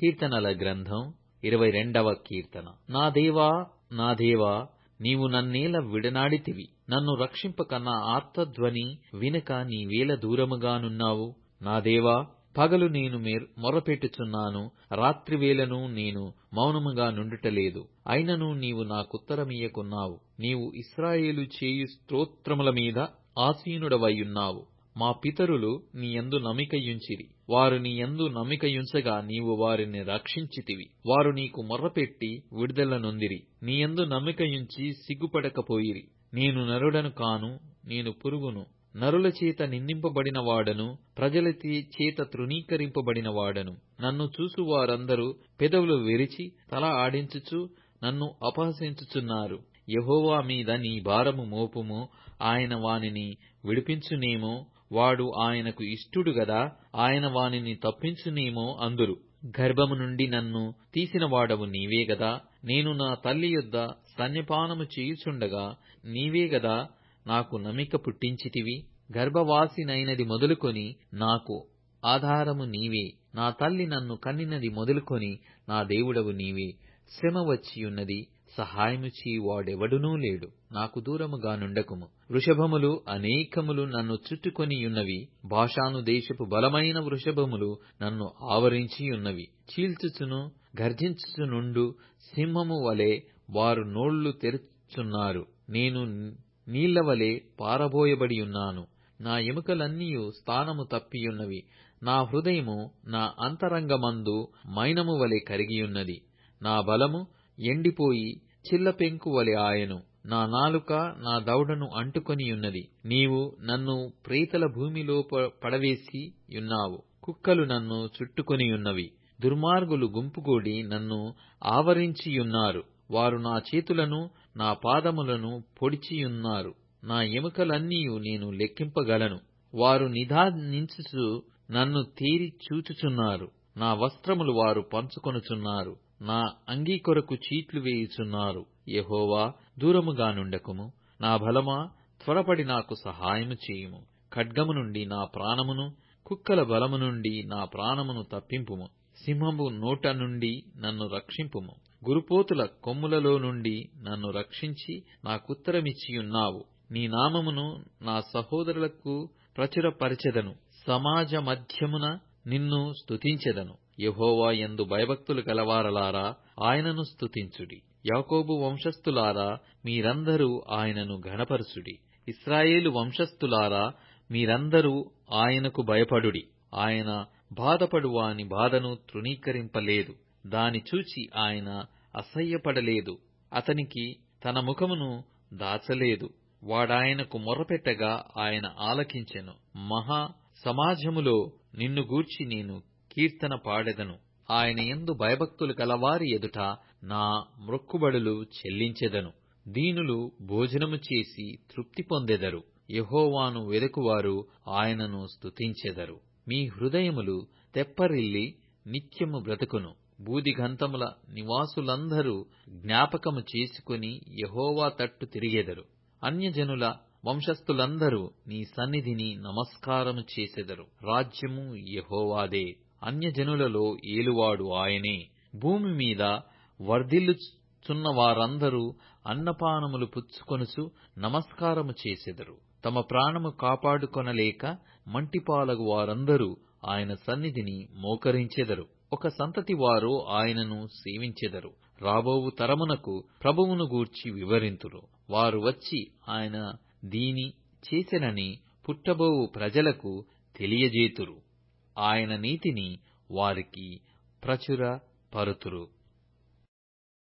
కీర్తనల గ్రంథం ఇరవై రెండవ కీర్తన. నా దేవా నా దేవా నీవు నన్నేల విడనాడితివి. నన్ను రక్షింపక నా ఆర్తధ్వని వినక నీవేల దూరముగానున్నావు. నా దేవా పగలు నేను మొరపెట్టుచున్నాను. రాత్రివేళను నేను మౌనముగా నుండుటలేదు. అయినను నీవు నాకుత్తరమీయకున్నావు నీవు ఇస్రాయేలు చేయు స్తోత్రముల మీద ఆసీనుడవయ్యున్నావు. మా పితరులు నీయందు నమికయుంచిరి వారు నీయందు నమ్మికయుంచగా నీవు వారిని రక్షించితివి. వారు నీకు మొర్రపెట్టి విడుదల నొందిరి నీయందు నమ్మికయుంచి సిగ్గుపడకపోయిరి. నేను నరుడను కాను నేను పురుగును. నరుల చేత నిందింపబడిన వాడను ప్రజల చేత తృణీకరింపబడిన వాడను నన్ను చూసు వారందరూ పెదవులు విరిచి తల ఆడించుచు నన్ను అపహసించుచున్నారు. యహోవా మీద నీ భారము మోపుము. ఆయన వానిని విడిపించునేమో. వాడు ఆయనకు ఇష్టుడు గదా ఆయన వానిని తప్పించునేమో అందురు. గర్భము నుండి నన్ను తీసినవాడవు నీవే గదా నేను నా తల్లి యొద్ద స్తన్యపానము చేయుచుండగా నీవే గదా నాకు నమిక పుట్టించితివి. గర్భవాసినైనది మొదలుకొని నాకు ఆధారము నీవే. నా తల్లి నన్ను కన్నినది మొదలుకొని నా దేవుడవు నీవే. శ్రమ వచ్చియున్నది సహాయము వాడెవడునూ లేడు. నాకు దూరముగా నుండకుము. వృషభములు అనేకములు నన్ను చుట్టుకొనియున్నవి. భాషాను దేశపు బలమైన వృషభములు నన్ను ఆవరించియున్నవి. చీల్చుచును గర్జించుచునుండు సింహము వలె వారు నోళ్ళు తెరుచున్నారు. నేను నీళ్ళవలె పారబోయబడియున్నాను. నా ఎముకలన్నీయు స్థానము తప్పియున్నవి. నా హృదయము నా అంతరంగమందు మైనము వలె కరిగియున్నది. నా బలము ఎండిపోయి చిల్లపెంకు వలె ఆయను. నా నాలుక నా దవడను అంటుకొనియున్నది నీవు నన్ను ప్రేతల భూమిలో పడవేసి యున్నావు కుక్కలు నన్ను చుట్టుకొనియున్నవి దుర్మార్గులు గుంపుగూడి నన్ను ఆవరించియున్నారు వారు నా చేతులను నా పాదములను పొడిచియున్నారు నా ఎముకలన్నీయు నేను లెక్కింపగలను. వారు నిదానించుచు నన్ను తేరి చూచుచున్నారు. నా వస్త్రములు వారు పంచుకొనుచున్నారు. నా అంగీ కొరకు చీట్లు వేయుచున్నారు. యహోవా దూరముగా నుండకుము. నా బలమా త్వరపడి నాకు సహాయము చేయుము. ఖడ్గము నుండి నా ప్రాణమును కుక్కల బలము నుండి నా ప్రాణమును తప్పింపుము. సింహము నోట నుండి నన్ను రక్షింపుము. గురుపోతుల కొమ్ములలో నుండి నన్ను రక్షించి నాకుత్తరమిచ్చియున్నావు. నీ నామమును నా సహోదరులకు ప్రచురపరచెదను. సమాజ మధ్యమున నిన్ను స్తుతించెదను. యహోవా ఎందు భయభక్తులు గలవారలారా ఆయనను స్తుతించుడి. యాకోబు వంశస్థులారా మీరందరూ ఆయనను ఘనపరచుడి. ఇస్రాయేలు వంశస్థులారా మీరందరూ ఆయనకు భయపడుడి. ఆయన బాధపడు వాని బాధను తృణీకరింపలేదు. దాని చూచి ఆయన అసహ్యపడలేదు. అతనికి తన ముఖమును దాచలేదు. వాడాయనకు మొరపెట్టగా ఆయన ఆలకించెను. మహా సమాజములో నిన్ను గూర్చి నేను కీర్తన పాడెదను. ఆయన ఎందు భయభక్తులు కలవారి ఎదుట నా మృక్కుబడులు చెల్లించెదను. దీనులు భోజనము చేసి తృప్తి పొందెదరు. యహోవాను వెదకువారు ఆయనను స్తుతించెదరు. మీ హృదయములు తెప్పరిల్లి నిత్యము బ్రతుకును. బూదిగంతముల నివాసులందరూ జ్ఞాపకము చేసుకుని యహోవా తట్టు తిరిగెదరు. అన్యజనుల వంశస్థులందరూ నీ సన్నిధిని నమస్కారము చేసెదరు. రాజ్యము యహోవాదే. అన్యజనులలో ఏలువాడు ఆయనే. భూమి మీద వర్ధిల్లుచున్న వారందరూ అన్నపానములు పుచ్చుకొనుచు నమస్కారము చేసెదరు. తమ ప్రాణము కాపాడుకొనలేక మంటిపాలగు వారందరూ ఆయన సన్నిధిని మోకరించెదరు. ఒక సంతతి వారు ఆయనను సేవించెదరు. రాబోవు తరమునకు ప్రభువును గూర్చి వివరింతురు. వారు వచ్చి ఆయన దీని చేసెనని పుట్టబోవు ప్రజలకు తెలియజేతురు. ఆయన నీతిని వారికి ప్రచుర పరుతురు